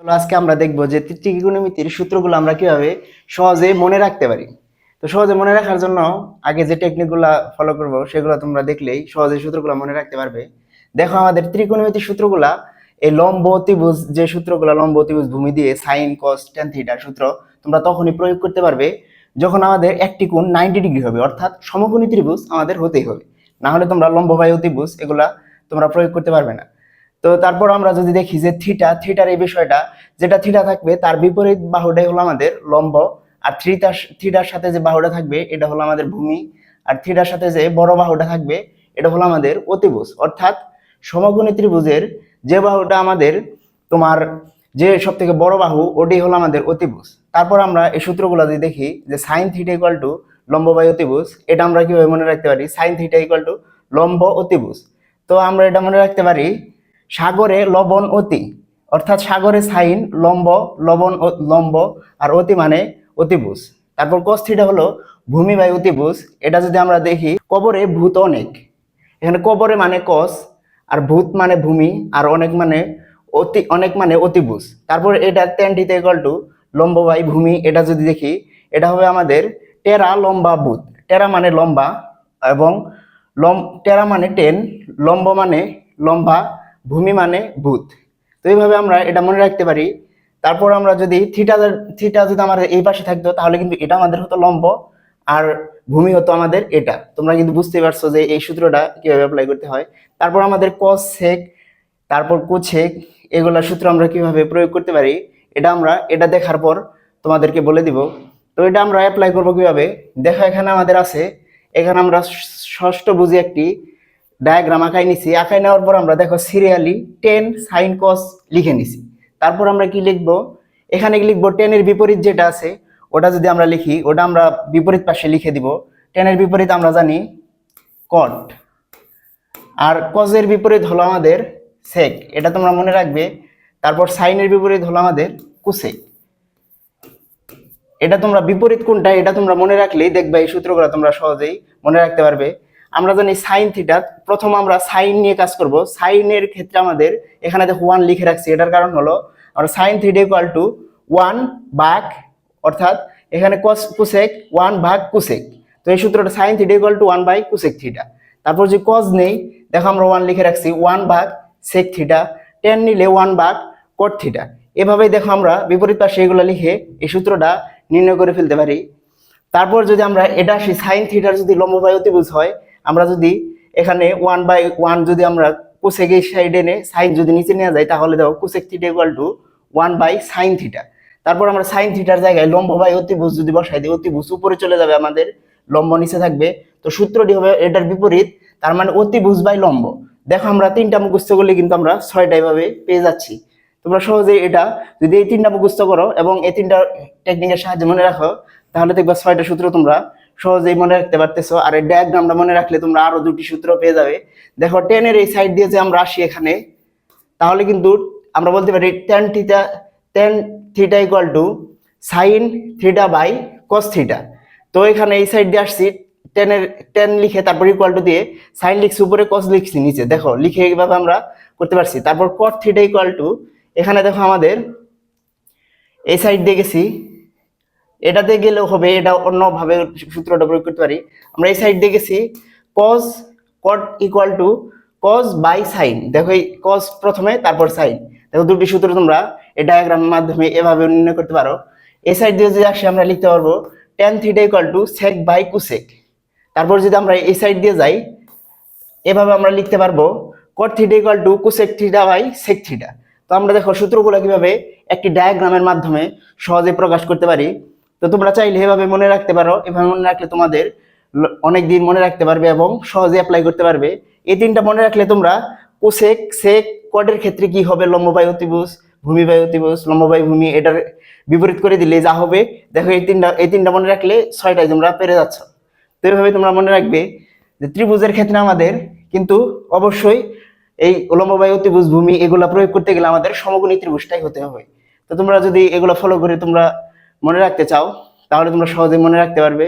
চলো আজকে আমরা দেখব যে ত্রিকোণমিতির সূত্রগুলো আমরা কীভাবে সহজে মনে রাখতে পারি। তো সহজে মনে রাখার জন্য আগে যে টেকনিকগুলো ফলো করব, সেগুলো তোমরা দেখলেই সহজে সূত্রগুলো মনে রাখতে পারবে। দেখো আমাদের ত্রিকোণমিতির সূত্রগুলা, এই লম্ব অতিভুজ যে সূত্রগুলো লম্ব অতিভুজ ভূমি দিয়ে সাইন কস টেন থিটার সূত্র, তোমরা তখনই প্রয়োগ করতে পারবে যখন আমাদের একটি কোণ নাইনটি ডিগ্রি হবে, অর্থাৎ সমকোণী ত্রিভুজ আমাদের হতেই হবে। না হলে তোমরা লম্ব বাই অতিভুজ এগুলা তোমরা প্রয়োগ করতে পারবে না। তো তারপর আমরা যদি দেখি যে থিটা থিটার এই বিষয়টা, যেটা থিটা থাকবে, তার বিপরীত বাহুটাই হলো আমাদের লম্ব, আর থ্রিটার থিটার সাথে যে বাহুটা থাকবে, এটা হলো আমাদের ভূমি, আর থিটার সাথে যে বড় বাহুটা থাকবে, এটা হলো আমাদের অতিভুজ। অর্থাৎ সমকোণী ত্রিভুজের যে বাহুটা আমাদের তোমার যে সব থেকে বড় বাহু ওটাই হলো আমাদের অতিভুজ। তারপর আমরা এই সূত্রগুলো যদি দেখি যে সাইন থিটা ইকুয়াল টু লম্ব বাই অতিভুজ, এটা আমরা কীভাবে মনে রাখতে পারি? সাইন থিটা ইকুয়াল টু লম্ব অতিভুজ। তো আমরা এটা মনে রাখতে পারি সাগরে লবণ অতি, অর্থাৎ সাগরে সাইন, লম্ব, লবণ লম্ব আর অতি মানে অতিভুজ। তারপর কস থিটা হলো ভূমি বাই অতিভুজ। এটা যদি আমরা দেখি, কবরে ভূত অনেক। এখানে কবরে মানে কস আর ভূত মানে ভূমি, আর অনেক মানে অতি, অনেক মানে অতিভুজ। তারপর এটা টেন থিটা ইকুয়াল টু লম্ব বাই ভূমি, এটা যদি দেখি, এটা হবে আমাদের টেরা লম্বা ভূত। টেরা মানে লম্বা এবং লম, টেরা মানে টেন লম্ব মানে লম্বা ভূমি মানে ভূত। তো এইভাবে আমরা এটা মনে রাখতে পারি। তারপর আমরা যদি থিটা থিটা যদি আমাদের এই পাশে থাকতো, তাহলে কিন্তু এটা আমাদের হতো লম্ব আর ভূমি হতো আমাদের এটা। তোমরা কিন্তু বুঝতে পারছ যে এই সূত্রটা কীভাবে অ্যাপ্লাই করতে হয়। তারপর আমাদের কস সেক তারপর কোছেক এগুলা সূত্র আমরা কীভাবে প্রয়োগ করতে পারি, এটা আমরা, এটা দেখার পর তোমাদেরকে বলে দিব। তো এটা আমরা অ্যাপ্লাই করব কীভাবে? দেখো এখানে আমাদের আছে, এখানে আমরা ষষ্ঠ বুঝি একটি ডায়াগ্রাম আঁকাই নিছি। আঁকাই নেওয়ার পর আমরা দেখো সিরিয়ালি টেন সাইন কস লিখে নিছি। তারপর আমরা কি লিখব? এখানে লিখব? টেনের বিপরীত যেটা আছে, ওটা যদি আমরা লিখি, ওটা আমরা বিপরীত পাশে লিখে দিব। টেনের বিপরীত আমরা জানি কট আর কজের বিপরীত হলো আমাদের সেক এটা তোমরা মনে রাখবে। তারপর সাইনের বিপরীত হলো আমাদের কুসেক এটা তোমরা বিপরীত কোনটা, এটা তোমরা মনে রাখলেই দেখবে, এই সূত্রগুলো তোমরা সহজেই মনে রাখতে পারবে। আমরা জানি সাইন থিটা প্রথম আমরা সাইন নিয়ে কাজ করব। সাইনের ক্ষেত্রে আমাদের এখানে দেখো ওয়ান লিখে রাখছি, এটার কারণ হলো আমরা sine theta equal to one ভাগ, অর্থাৎ এখানে কস কুসেক ওয়ান ভাগ কুসেক তো এই সূত্রটা sine theta equal to one by cosec theta তারপর যে কজ নেই, দেখো আমরা ওয়ান লিখে রাখছি ওয়ান ভাগ সেক থিটা টেন নিলে ওয়ান ভাগ কট থিটা এভাবেই দেখো আমরা বিপরীত পাশে এগুলো লিখে এই সূত্রটা নির্ণয় করে ফেলতে পারি। তারপর যদি আমরা এটা আসি সাইন থিটার যদি লম্ব বাই অতিভুজ হয় আমরা যদি এখানে ওয়ান বাই ওয়ান যদি আমরা কোসেক এই সাইডে এনে সাইন যদি নিচে নেওয়া যায় তাহলে দেখো cosec theta equal to one by sine theta তারপর আমরা সাইন থিটার জায়গায় লম্ব বাই অতিভুজ যদি বসাই দিই অতিভুজ উপরে চলে যাবে আমাদের, লম্ব নিচে থাকবে। তো সূত্রটি হবে এটার বিপরীত, তার মানে অতিভুজ বাই লম্ব। দেখো আমরা তিনটা মুখস্থ করলে কিন্তু আমরা ছয়টা এভাবে পেয়ে যাচ্ছি। তোমরা সহজেই এটা যদি এই তিনটা মুখস্থ করো এবং এই তিনটা টেকনিকের সাহায্যে মনে রাখো, তাহলে দেখবা ছয়টা সূত্র তোমরা সহজেই মনে রাখতে পারতেছো। আর এই ডায়াগ্রামটা মনে রাখলে তোমরা আরও দুটি সূত্র পেয়ে যাবে। দেখো টেনের এই সাইড দিয়ে যে আমরা আসি এখানে, তাহলে কিন্তু আমরা বলতে পারি tan theta tan theta equal to sine theta by cos theta তো এখানে এই সাইড দিয়ে আসছি টেনের টেন লিখে তারপর ইকুয়াল টু দিয়ে সাইন লিখছি, উপরে কস লিখছি, নিচে। দেখো, লিখে এইভাবে আমরা করতে পারছি। তারপর কট থিটা ইকুয়াল টু এখানে দেখো আমাদের, এই সাইড দিয়ে গেছি এটাতে গেলেও হবে, এটা অন্যভাবে সূত্রটা প্রয়োগ করতে পারি। আমরা এই সাইড দিয়ে গেছি cos cot equal to cos by sine দেখো এই কজ প্রথমে, তারপর সাইন দেখো দুটি সূত্র তোমরা এই ডায়াগ্রামের মাধ্যমে এভাবে নির্ণয় করতে পারো। এই সাইড দিয়ে যদি আসি, আমরা লিখতে পারব tan theta equal to sec by cosec তারপর যদি আমরা এই সাইড দিয়ে যাই, এভাবে আমরা লিখতে পারব cot theta equal to cosec theta by sec theta তো আমরা দেখো সূত্রগুলো কীভাবে একটি ডায়াগ্রামের মাধ্যমে সহজে প্রকাশ করতে পারি। তো তোমরা চাইলে এভাবে মনে রাখতে পারো। এভাবে মনে রাখলে তোমাদের অনেক দিন মনে রাখতে পারবে এবং সহজে অ্যাপ্লাই করতে পারবে। এই তিনটা মনে রাখলে তোমরা কোসেক, সেক কটের ক্ষেত্রে কি হবে? লম্ববাই অতিভুজ ভূমি বাই অতিভুজ লম্ববাই ভূমি, এটার বিপরীত করে দিলে যা হবে, দেখো এই তিনটা এই তিনটা মনে রাখলে ছয়টায় তোমরা পেরে যাচ্ছ। তো এইভাবে তোমরা মনে রাখবে যে ত্রিভুজের ক্ষেত্রে আমাদের কিন্তু অবশ্যই এই লম্ববায়ু অতিভুজ, ভূমি, এগুলা প্রয়োগ করতে গেলে আমাদের সমকোণী ত্রিভুজটাই হতে হবে। তো তোমরা যদি এগুলো ফলো করে তোমরা মনে রাখতে চাও তাহলে তোমরা সহজে মনে রাখতে পারবে।